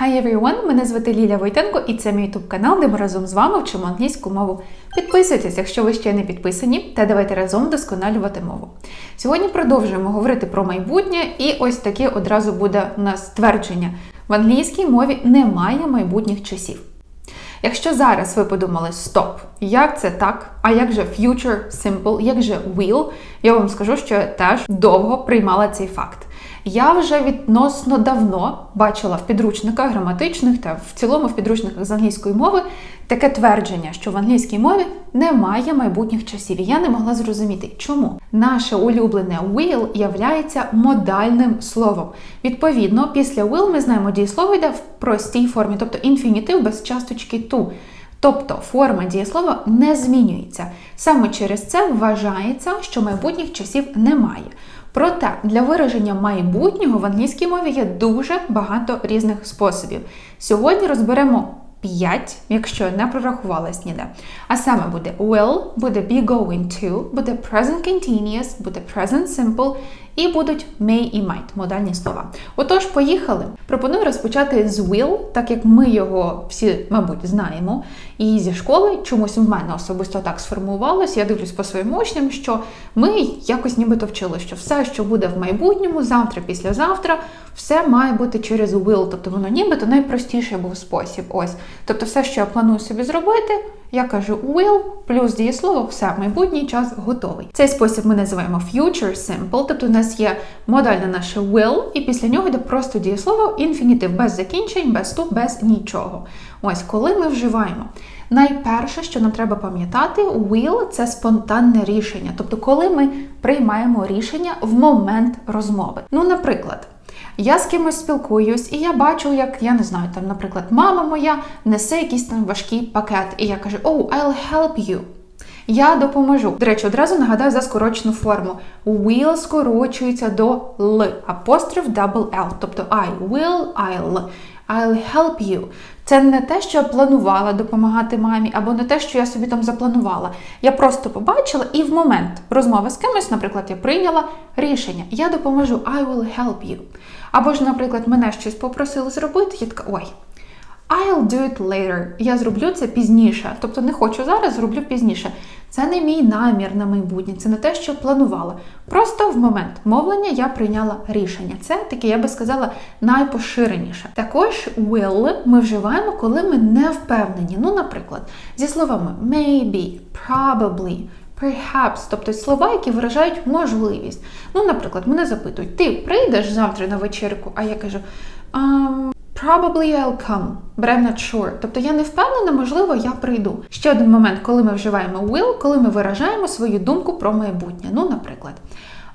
Hi everyone! Мене звати Ліля Войтенко і це мій YouTube канал, де ми разом з вами вчимо англійську мову. Підписуйтесь, якщо ви ще не підписані, та давайте разом вдосконалювати мову. Сьогодні продовжуємо говорити про майбутнє, і ось таке одразу буде у нас твердження: в англійській мові немає майбутніх часів. Якщо зараз ви подумали стоп, як це так? А як же future simple, як же will, я вам скажу, що я теж довго приймала цей факт. Я вже відносно давно бачила в підручниках граматичних та в цілому в підручниках з англійської мови таке твердження, що в англійській мові немає майбутніх часів. І я не могла зрозуміти, чому наше улюблене will являється модальним словом. Відповідно, після will ми знаємо дієслово йде в простій формі, тобто інфінітив без часточки to. Тобто форма дієслова не змінюється. Саме через це вважається, що майбутніх часів немає. Проте для вираження майбутнього в англійській мові є дуже багато різних способів. Сьогодні розберемо 5, якщо не прорахувалась ніде. А саме буде will, буде be going to, буде present continuous, буде present simple і будуть may і might, модальні слова. Отож, поїхали. Пропоную розпочати з will, так як ми його всі, мабуть, знаємо. І зі школи чомусь в мене особисто так сформувалося. Я дивлюсь по своїм учням, що ми якось нібито вчили, що все, що буде в майбутньому, завтра, післязавтра, все має бути через will. Тобто воно нібито найпростіший був спосіб. Ось. Тобто, все, що я планую собі зробити, я кажу will плюс дієслово, все, майбутній час готовий. Цей спосіб ми називаємо future simple, тобто у нас є модальне наше will, і після нього йде просто дієслово інфінітив, без закінчень, без ту, без нічого. Ось коли ми вживаємо. Найперше, що нам треба пам'ятати, will – це спонтанне рішення, тобто коли ми приймаємо рішення в момент розмови. Ну, наприклад. Я з кимось спілкуюсь, і я бачу, як я не знаю, там, наприклад, мама моя несе якийсь там важкий пакет, і я кажу: Oh, I'll help you. Я допоможу. До речі, одразу нагадаю за скорочену форму. Will скорочується до Л, апостроф double L, тобто I will, I'll. I'll help you. Це не те, що я планувала допомагати мамі, або не те, що я собі там запланувала. Я просто побачила і в момент розмови з кимось, наприклад, я прийняла рішення. Я допоможу, I will help you. Або ж, наприклад, мене щось попросили зробити, я така, ой. I'll do it later. Я зроблю це пізніше. Тобто не хочу зараз, зроблю пізніше. Це не мій намір на майбутнє, це не те, що планувала. Просто в момент мовлення я прийняла рішення. Це таке, я би сказала, найпоширеніше. Також will ми вживаємо, коли ми не впевнені. Ну, наприклад, зі словами maybe, probably. Perhaps, тобто слова, які виражають можливість. Ну, наприклад, мене запитують: ти прийдеш завтра на вечірку? А я кажу: Probably I'll come, but I'm not sure. Тобто я не впевнена, можливо, я прийду. Ще один момент, коли ми вживаємо will, коли ми виражаємо свою думку про майбутнє. Ну, наприклад,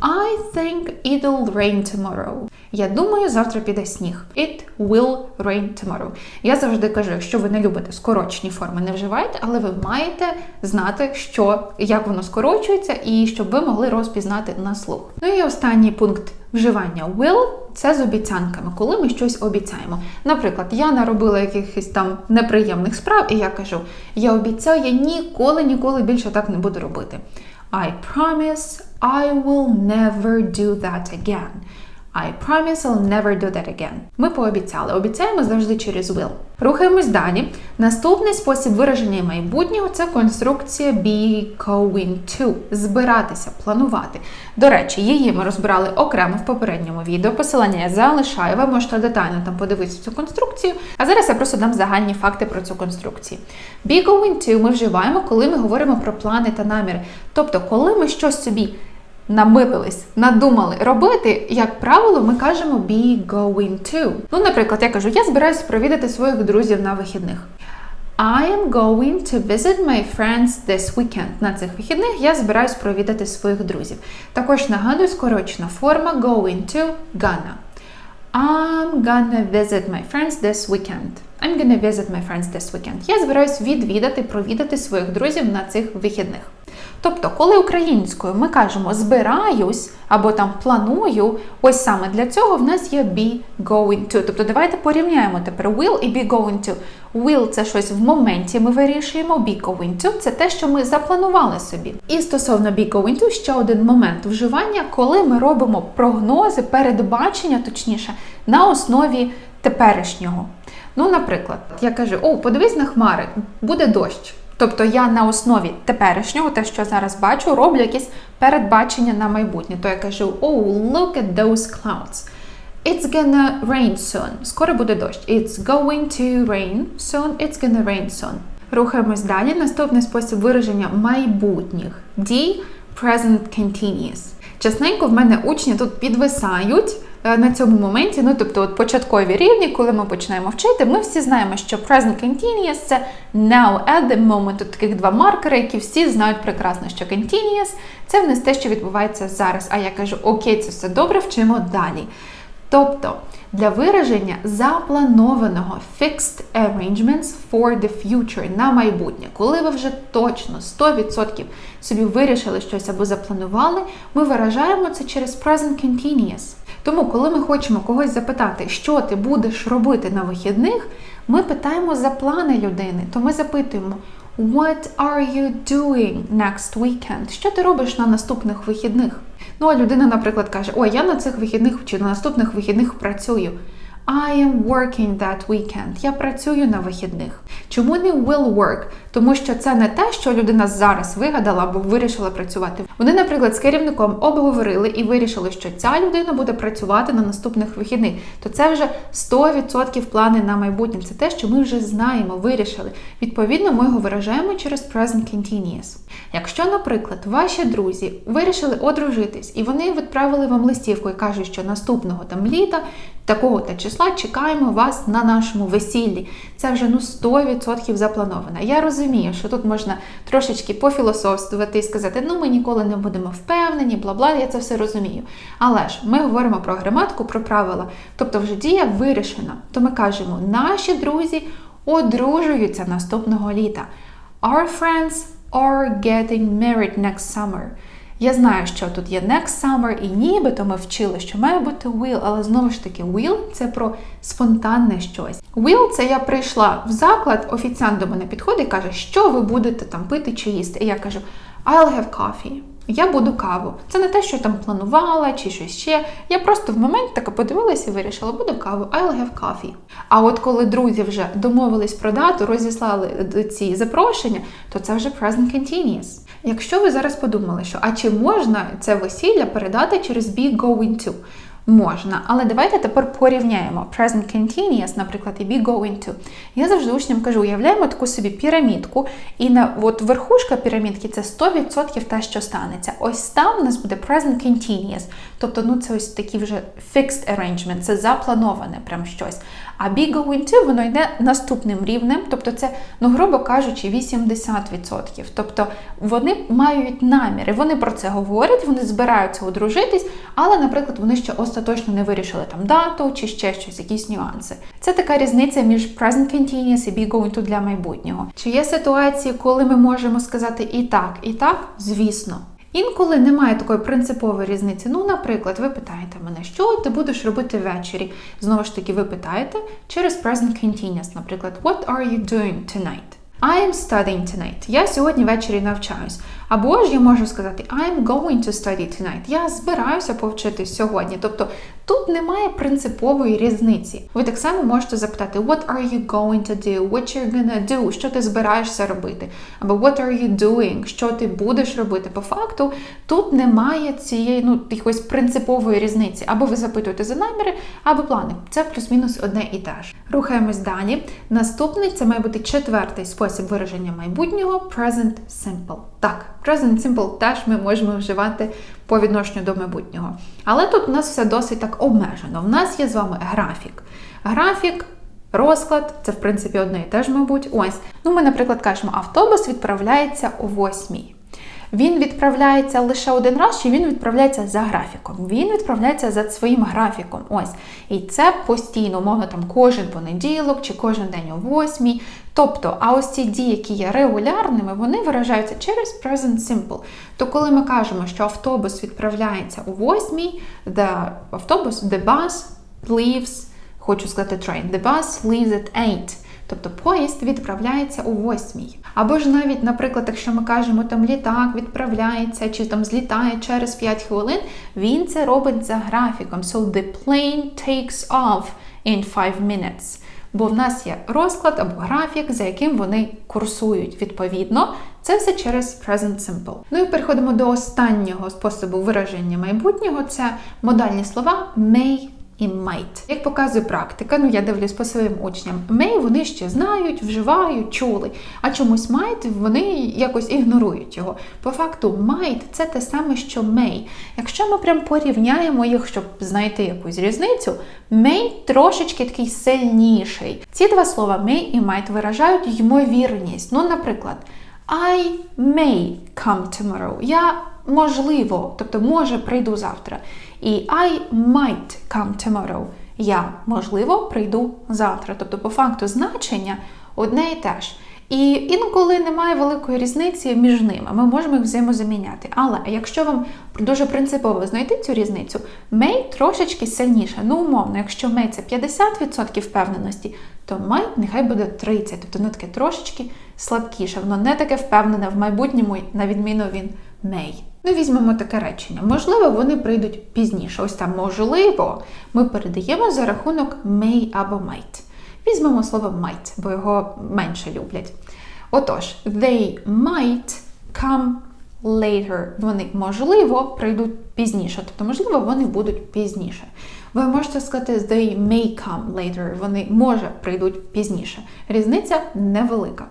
I think it'll rain tomorrow. Я думаю, завтра піде сніг. It will rain tomorrow. Я завжди кажу, якщо ви не любите скорочені форми, не вживайте, але ви маєте знати, що як воно скорочується, і щоб ви могли розпізнати на слух. Ну і останній пункт вживання will це з обіцянками, коли ми щось обіцяємо. Наприклад, я наробила якихось там неприємних справ, і я кажу: я обіцяю, я ніколи, ніколи більше так не буду робити. I promise I will never do that again. I promise I'll never do that again. Ми пообіцяли. Обіцяємо завжди через will. Рухаємось далі. Наступний спосіб вираження майбутнього це конструкція be going to. Збиратися, планувати. До речі, її ми розбирали окремо в попередньому відео. Посилання я залишаю, ви можете детально там подивитися цю конструкцію. А зараз я просто дам загальні факти про цю конструкцію. Be going to ми вживаємо, коли ми говоримо про плани та наміри. Тобто, коли ми щось собі намилились, надумали робити, як правило, ми кажемо be going to. Ну, наприклад, я кажу, я збираюся провідати своїх друзів на вихідних. I am going to visit my friends this weekend. На цих вихідних я збираюсь провідати своїх друзів. Також нагадую скорочена форма going to gonna. I'm gonna visit my friends this weekend. I'm gonna visit my friends this weekend. Я збираюсь відвідати, провідати своїх друзів на цих вихідних. Тобто, коли українською ми кажемо збираюсь або там планую, ось саме для цього в нас є be going to. Тобто давайте порівняємо тепер will і be going to. Will це щось в моменті ми вирішуємо, be going to це те, що ми запланували собі. І стосовно be going to, ще один момент вживання, коли ми робимо прогнози, передбачення, точніше, на основі теперішнього. Ну, наприклад, я кажу: о, подивись на хмари, буде дощ. Тобто я на основі теперішнього, те, що зараз бачу, роблю якісь передбачення на майбутнє. То я кажу: oh, look at those clouds. It's gonna rain soon. Скоро буде дощ. It's going to rain soon. It's gonna rain soon. Рухаємось далі. Наступний спосіб вираження майбутніх дій present continuous. Частенько в мене учні тут підвисають на цьому моменті. Ну, тобто, от початкові рівні, коли ми починаємо вчити, ми всі знаємо, що present continuous – це now at the moment. Тут таких два маркери, які всі знають прекрасно, що continuous – це в нас те, що відбувається зараз. А я кажу, окей, це все добре, вчимо далі. Тобто для вираження запланованого fixed arrangements for the future на майбутнє, коли ви вже точно 100% собі вирішили щось або запланували, ми виражаємо це через present continuous. Тому, коли ми хочемо когось запитати, що ти будеш робити на вихідних, ми питаємо за плани людини, то ми запитуємо. What are you doing next weekend? Що ти робиш на наступних вихідних? Ну, а людина, наприклад, каже: Ой, я на цих вихідних чи на наступних вихідних працюю. I am working that weekend. Я працюю на вихідних. Чому не will work? Тому що це не те, що людина зараз вигадала або вирішила працювати. Вони, наприклад, з керівником обговорили і вирішили, що ця людина буде працювати на наступних вихідних. То це вже 100% плани на майбутнє. Це те, що ми вже знаємо, вирішили. Відповідно, ми його виражаємо через present continuous. Якщо, наприклад, ваші друзі вирішили одружитись і вони відправили вам листівку і кажуть, що наступного там літа такого та числа чекаємо вас на нашому весіллі. Це вже ну 100% заплановано. Я розумію, що тут можна трошечки пофілософствувати і сказати, ну ми ніколи не будемо впевнені, бла бла, я це все розумію. Але ж ми говоримо про граматику, про правила. Тобто вже дія вирішена. То ми кажемо, наші друзі одружуються наступного літа. Our friends are getting married next summer. Я знаю, що тут є next summer, і нібито ми вчили, що має бути will, але знову ж таки, will це про спонтанне щось. Will – це я прийшла в заклад, офіціант до мене підходить і каже, що ви будете там пити чи їсти. І я кажу, I'll have coffee. Я буду каву. Це не те, що там планувала чи щось ще. Я просто в момент так подивилася і вирішила, буду каву, I'll have coffee. А от коли друзі вже домовились про дату, розіслали ці запрошення, то це вже present continuous. Якщо ви зараз подумали, що а чи можна це весілля передати через be going to? Можна, але давайте тепер порівняємо present continuous, наприклад, і be going to. Я завжди учням кажу, уявляємо таку собі пірамідку, і на от верхушка пірамідки це 100% те, що станеться. Ось там у нас буде present continuous. Тобто, ну це ось такий вже fixed arrangement, це заплановане прям щось. А be going to, воно йде наступним рівнем, тобто це, ну, грубо кажучи, 80%. Тобто вони мають наміри, вони про це говорять, вони збираються одружитись, але, наприклад, вони ще остаточно не вирішили там дату чи ще щось, якісь нюанси. Це така різниця між present continuous і be going to для майбутнього. Чи є ситуації, коли ми можемо сказати і так, і так? Звісно. Інколи немає такої принципової різниці. Ну, наприклад, ви питаєте мене, що ти будеш робити ввечері? Знову ж таки, ви питаєте через present continuous, наприклад, What are you doing tonight? I am studying tonight. Я сьогодні ввечері навчаюсь. Або ж я можу сказати I'm going to study tonight. Я збираюся повчитись сьогодні. Тобто тут немає принципової різниці. Ви так само можете запитати What are you going to do? What you're gonna do? Що ти збираєшся робити? Або What are you doing? Що ти будеш робити? По факту тут немає цієї ну, якоїсь принципової різниці. Або ви запитуєте за наміри, або плани. Це плюс-мінус одне і те ж. Рухаємось далі. Наступний це має бути четвертий спосіб вираження майбутнього present simple. Так, present simple теж ми можемо вживати по відношенню до майбутнього. Але тут у нас все досить так обмежено. У нас є з вами графік. Графік. Розклад, це в принципі одне і те ж, мабуть. Ось. Ну, ми, наприклад, кажемо, автобус відправляється о 8 він відправляється лише один раз, чи він відправляється за графіком. Він відправляється за своїм графіком. Ось. І це постійно, умовно, там кожен понеділок чи кожен день о восьмій. Тобто, а ось ці дії, які є регулярними, вони виражаються через present simple. То коли ми кажемо, що автобус відправляється о восьмій, the автобус, the bus leaves, хочу сказати train, the bus leaves at 8. Тобто поїзд відправляється о восьмій. Або ж навіть, наприклад, якщо ми кажемо, там літак відправляється чи там злітає через 5 хвилин, він це робить за графіком. So the plane takes off in 5 minutes. бо в нас є розклад або графік, за яким вони курсують. Відповідно, це все через Present Simple. Ну і переходимо до останнього способу вираження майбутнього це модальні слова may і might. Як показує практика, ну я дивлюсь по своїм учням, may вони ще знають, вживають, чули, а чомусь might вони якось ігнорують його. По факту, might – це те саме, що may. Якщо ми прям порівняємо їх, щоб знайти якусь різницю, may трошечки такий сильніший. Ці два слова may і might виражають ймовірність. Ну, наприклад, I may come tomorrow. Я можливо, тобто може прийду завтра. І I might come tomorrow. Я, можливо, прийду завтра. Тобто, по факту значення одне і те ж. І інколи немає великої різниці між ними. Ми можемо їх взаємозаміняти. Але якщо вам дуже принципово знайти цю різницю, may трошечки сильніше. Ну, умовно, якщо may це 50% впевненості, то might нехай буде 30%. Тобто воно таке трошечки слабкіше. Воно не таке впевнене в майбутньому, на відміну він may. Ну, візьмемо таке речення. Можливо, вони прийдуть пізніше. Ось там можливо, ми передаємо за рахунок may або might. Візьмемо слово might, бо його менше люблять. Отож, they might come later. Вони, можливо, прийдуть пізніше. Тобто, можливо, вони будуть пізніше. Ви можете сказати they may come later. Вони може прийдуть пізніше. Різниця невелика.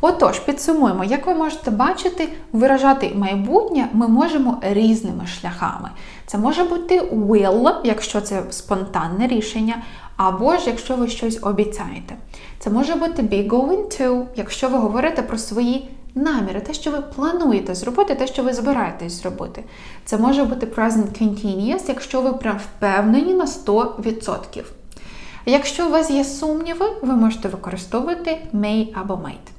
Отож, підсумуємо, як ви можете бачити, виражати майбутнє ми можемо різними шляхами. Це може бути will, якщо це спонтанне рішення, або ж якщо ви щось обіцяєте. Це може бути be going to, якщо ви говорите про свої наміри, те, що ви плануєте зробити, те, що ви збираєтесь зробити. Це може бути present continuous, якщо ви прям впевнені на 100%. Якщо у вас є сумніви, ви можете використовувати may або might.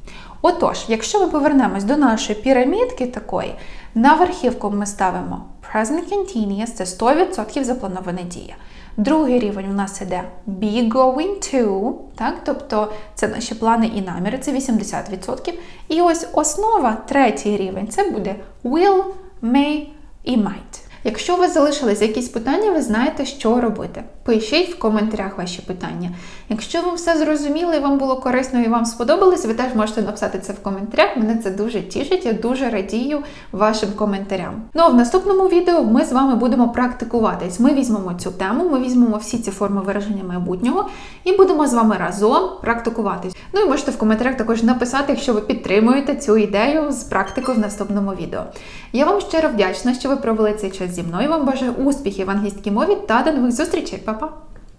Отож, якщо ми повернемось до нашої пірамідки такої, на верхівку ми ставимо present continuous, це 100% запланована дія. Другий рівень у нас іде be going to, так? тобто це наші плани і наміри, це 80%. І ось основа, третій рівень, це буде will, may і might. Якщо вас залишились якісь питання, ви знаєте, що робити. Пишіть в коментарях ваші питання. Якщо вам все зрозуміло і вам було корисно і вам сподобалось, ви теж можете написати це в коментарях. Мене це дуже тішить, я дуже радію вашим коментарям. Ну а в наступному відео ми з вами будемо практикуватись. Ми візьмемо цю тему, ми візьмемо всі ці форми вираження майбутнього і будемо з вами разом практикуватись. Ну і можете в коментарях також написати, якщо ви підтримуєте цю ідею з практикою в наступному відео. Я вам щиро вдячна, що ви провели цей час зі мною. Вам бажаю успіхів в англійській мові та до нових зустрічей, Па-па!